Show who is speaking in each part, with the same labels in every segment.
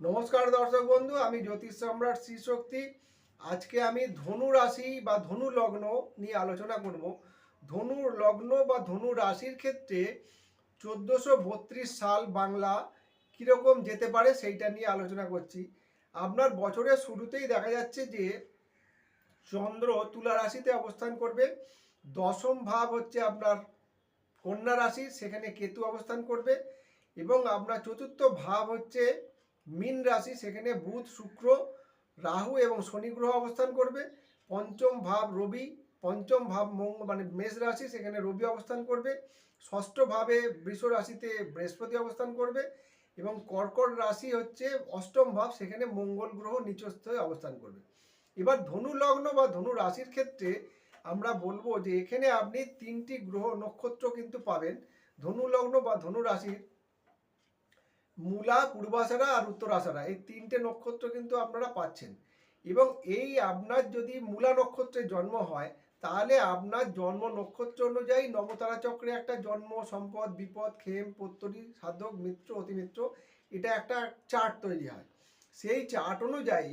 Speaker 1: নমস্কার দর্শক বন্ধু, আমি জ্যোতিষ সম্রাট শ্রী শক্তি। আজকে আমি ধনু রাশি বা ধনু লগ্ন নিয়ে আলোচনা করব। ধনু লগ্ন বা ধনু রাশির ক্ষেত্রে চোদ্দোশো বত্রিশ সাল বাংলা কীরকম যেতে পারে সেইটা নিয়ে আলোচনা করছি। আপনার বছরের শুরুতেই দেখা যাচ্ছে যে চন্দ্র তুলা রাশিতে অবস্থান করবে। দশম ভাব হচ্ছে আপনার কন্যা রাশি, সেখানে কেতু অবস্থান করবে। এবং আপনার চতুর্থ ভাব হচ্ছে মীন রাশি সেখানে বুধ, শুক্র, রাহু এবং শনি গ্রহ অবস্থান করবে। পঞ্চম ভাব রবি, পঞ্চম ভাব মঙ্গ মানে মেষ রাশি সেখানে রবি অবস্থান করবে। ষষ্ঠ ভাবে বৃষ রাশিতে বৃহস্পতি অবস্থান করবে এবং কর্কট রাশি হচ্ছে অষ্টম ভাব সেখানে মঙ্গল গ্রহ নিচস্থ হয়ে অবস্থান করবে। এবার ধনু লগ্ন বা ধনু রাশির ক্ষেত্রে আমরা বলব যে এখানে আপনি তিনটি গ্রহ নক্ষত্র কিন্তু পাবেন। ধনু লগ্ন বা ধনু রাশির মূলা, পূর্বাশারা আর উত্তরাশারা, এই তিনটে নক্ষত্র কিন্তু আপনারা পাচ্ছেন। এবং এই আপনার যদি মূলা নক্ষত্রে জন্ম হয়, তাহলে আপনার জন্ম নক্ষত্র অনুযায়ী নবতারা চক্রে একটা জন্ম, সম্পদ, বিপদ খেম পত্তরি সাধক, মিত্র, অতিমিত্র, এটা একটা চার্ট তৈরি হয়। সেই চার্ট অনুযায়ী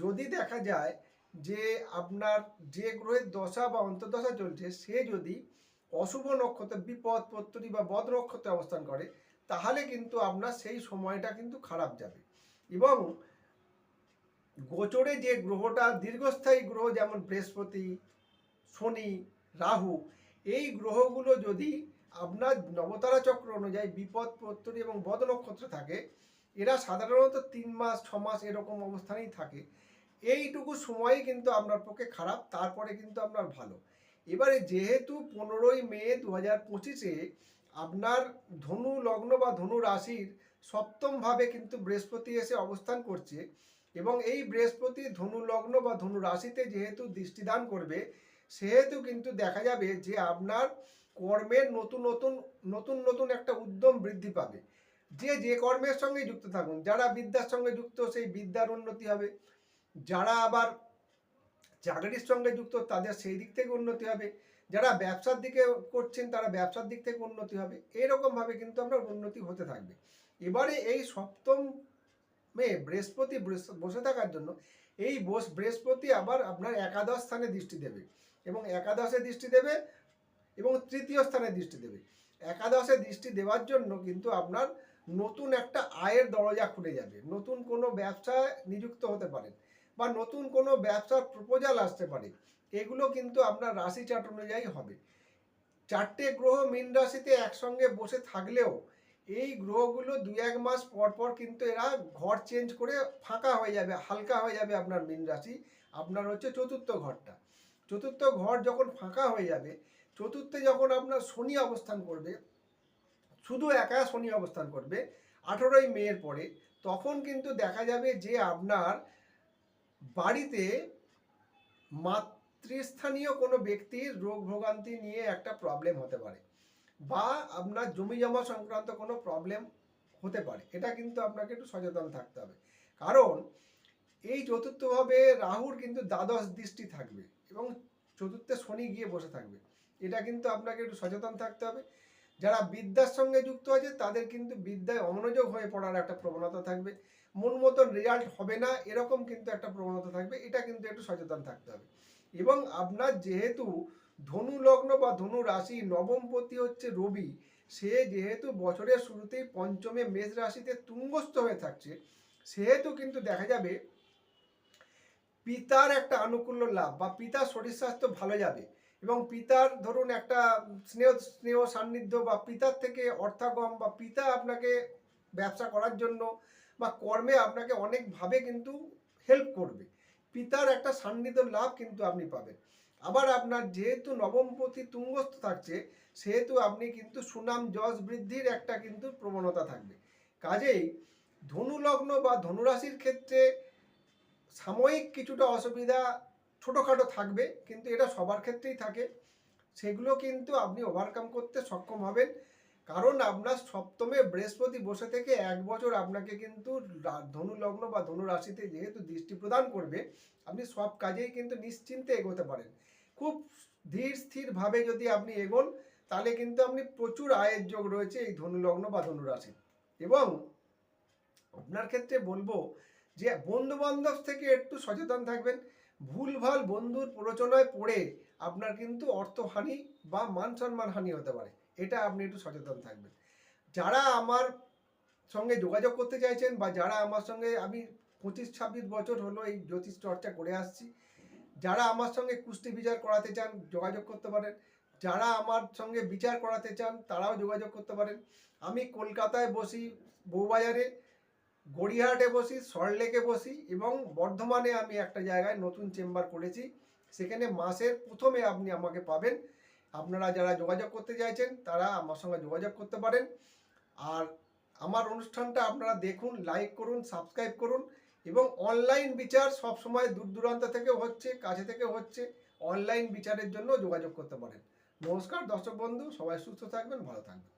Speaker 1: যদি দেখা যায় যে আপনার যে গ্রহের দশা বা অন্তর্দশা চলছে, সে যদি অশুভ নক্ষত্র বিপদ পত্তরি বা বদ নক্ষত্রে অবস্থান করে তাহলে কিন্তু আপনার সেই সময়টা কিন্তু খারাপ যাবে। এবং গোচরে যে গ্রহটা, দীর্ঘস্থায়ী গ্রহ যেমন বৃহস্পতি, শনি, রাহু, এই গ্রহগুলো যদি আপনার নবতারা চক্র অনুযায়ী বিপদ পত্তরি এবং বদ নক্ষত্র থাকে, এরা সাধারণত তিন মাস, ছ মাস এরকম অবস্থানেই থাকে। এইটুকু সময়ই কিন্তু আপনার পক্ষে খারাপ, তারপরে কিন্তু আপনার ভালো। এবারে যেহেতু পনেরোই মে দু হাজার পঁচিশে আপনার ধনু লগ্ন বা ধনু রাশির সপ্তম ভাবে কিন্তু বৃহস্পতি এসে অবস্থান করছে এবং এই বৃহস্পতি, ধনু লগ্ন বা ধনু রাশিতে যেহেতু দৃষ্টিদান করবে, সেহেতু কিন্তু দেখা যাবে যে আপনার কর্মের নতুন নতুন নতুন নতুন একটা উদ্যম বৃদ্ধি পাবে। যে যে কর্মের সঙ্গে যুক্ত থাকুন। যারা বিদ্যার সঙ্গে যুক্ত, সেই বিদ্যার উন্নতি হবে। যারা আবার চাকরির সঙ্গে যুক্ত, তাদের সেই দিক থেকে উন্নতি হবে। যারা ব্যবসার দিকে করছেন, তারা ব্যবসার দিক থেকে উন্নতি হবে। এরকমভাবে কিন্তু আমরা উন্নতি হতে থাকবে। এবারে এই সপ্তম মে, বৃহস্পতি বৃহস্প- বসে থাকার জন্য এই বস, বৃহস্পতি আবার আপনার একাদশ স্থানে দৃষ্টি দেবে এবং একাদশে দৃষ্টি দেবে এবং তৃতীয় স্থানে দৃষ্টি দেবে। একাদশে দৃষ্টি দেওয়ার জন্য কিন্তু আপনার নতুন একটা আয়ের দরজা খুলে যাবে। নতুন কোনো ব্যবসায় নিযুক্ত হতে পারেন বা নতুন কোনো ব্যবসার প্রপোজাল আসতে পারে। এগুলো কিন্তু আপনার রাশি চার্ট অনুযায়ী হবে। চারটে গ্রহ মীন রাশিতে একসঙ্গে বসে থাকলেও এই গ্রহগুলো দু এক মাস পর পর কিন্তু এরা ঘর চেঞ্জ করে ফাঁকা হয়ে যাবে, হালকা হয়ে যাবে আপনার মীন রাশি। আপনার হচ্ছে চতুর্থ ঘরটা। চতুর্থ ঘর যখন ফাঁকা হয়ে যাবে, চতুর্থে যখন আপনার শনি অবস্থান করবে, শুধু একা শনি অবস্থান করবে, আঠেরোই মেয়ের পরে, তখন কিন্তু দেখা যাবে যে আপনার বাড়িতে মাতৃস্থানীয় কোনো ব্যক্তির রোগ ভোগান্তি নিয়ে একটা প্রবলেম হতে পারে, বা আপনার জমি জমা সংক্রান্ত কোনো প্রবলেম হতে পারে, এটা কিন্তু আপনাকে একটু সচেতন থাকতে হবে। কারণ এই চতুর্থভাবে রাহুর কিন্তু দ্বাদশ দৃষ্টি থাকবে এবং চতুর্থে শনি গিয়ে বসে থাকবে, এটা কিন্তু আপনাকে একটু সচেতন থাকতে হবে। যারা বিদ্যার সঙ্গে যুক্ত আছে, তাদের কিন্তু বিদ্যায় অমনোযোগ হয়ে পড়ার একটা প্রবণতা থাকবে, মন মতন রেজাল্ট হবে না, এরকম কিন্তু একটা প্রবণতা থাকবে, এটা কিন্তু একটু সচেতন থাকতে হবে। এবং আপনার যেহেতু ধনু লগ্ন বা ধনু রাশি নবমপতি হচ্ছে রবি, সে যেহেতু বছরের শুরুতেই পঞ্চমে মেষ রাশিতে তুঙ্গস্থ হয়ে থাকছে, সেহেতু কিন্তু দেখা যাবে পিতার একটা আনুকূল্য লাভ বা পিতার শরীর স্বাস্থ্য ভালো যাবে এবং পিতার ধরুন একটা স্নেহ স্নেহ সান্নিধ্য বা পিতার থেকে অর্থাগম বা পিতা আপনাকে ব্যবসা করার জন্য বা কর্মে আপনাকে অনেকভাবে কিন্তু হেল্প করবে। পিতার একটা সান্নিধ্য লাভ কিন্তু আপনি পাবেন। আবার আপনার যেহেতু নবমপতি তুঙ্গস্থ থাকছে, সেহেতু আপনি কিন্তু সুনাম যশ বৃদ্ধির একটা কিন্তু প্রবণতা থাকবে। কাজেই ধনুলগ্ন বা ধনুরাশির ক্ষেত্রে সাময়িক কিছুটা অসুবিধা ছোটোখাটো থাকবে, কিন্তু এটা সবার ক্ষেত্রেই থাকে। সেগুলো কিন্তু আপনি ওভারকাম করতে সক্ষম হবেন। কারণ আপনার সপ্তমে বৃহস্পতি বসে থেকে এক বছর আপনাকে কিন্তু ধনু লগ্ন বা ধনু রাশিতে যেহেতু দৃষ্টি প্রদান করবে, আপনি সব কাজেই কিন্তু নিশ্চিন্তে এগোতে পারেন। খুব ধীর স্থিরভাবে যদি আপনি এগোন, তাহলে কিন্তু আপনি প্রচুর আয়ের যোগ রয়েছে এই ধনু লগ্ন বা ধনু রাশি এবং আপনার ক্ষেত্রে বলব যে বন্ধু বান্ধব থেকে একটু সচেতন থাকবেন। ভুলভাল বন্ধুর প্ররোচনায় পড়ে আপনার কিন্তু অর্থহানি বা মান সম্মান হানি হতে পারে। এটা আপনি একটু সচেতন থাকবেন। যারা আমার সঙ্গে যোগাযোগ করতে চাইছেন বা যারা আমার সঙ্গে, আমি পঁচিশ ছাব্বিশ বছর হলো এই জ্যোতিষ চর্চা করে আসছি, যারা আমার সঙ্গে কুস্তি বিচার করাতে চান, যোগাযোগ করতে পারেন। যারা আমার সঙ্গে বিচার করাতে চান, তারাও যোগাযোগ করতে পারেন। আমি কলকাতায় বসি, বউবাজারে, গড়িয়াহাটে বসি সল্টলেকে বসি এবং বর্ধমানে আমি একটা জায়গায় নতুন চেম্বার করেছি। সেখানে মাসের প্রথমে আপনি আমাকে পাবেন। আপনারা যারা যোগাযোগ করতে চাইছেন, তারা আমার সঙ্গে যোগাযোগ করতে পারেন। আর আমার অনুষ্ঠানটা আপনারা দেখুন লাইক করুন সাবস্ক্রাইব করুন এবং অনলাইন বিচার সব সময় দূর দূরান্ত থেকে হচ্ছে, কাছে থেকে হচ্ছে অনলাইন বিচারের জন্য যোগাযোগ করতে পারেন। নমস্কার, দর্শক বন্ধু, সবাই সুস্থ থাকবেন, ভালো থাকবেন।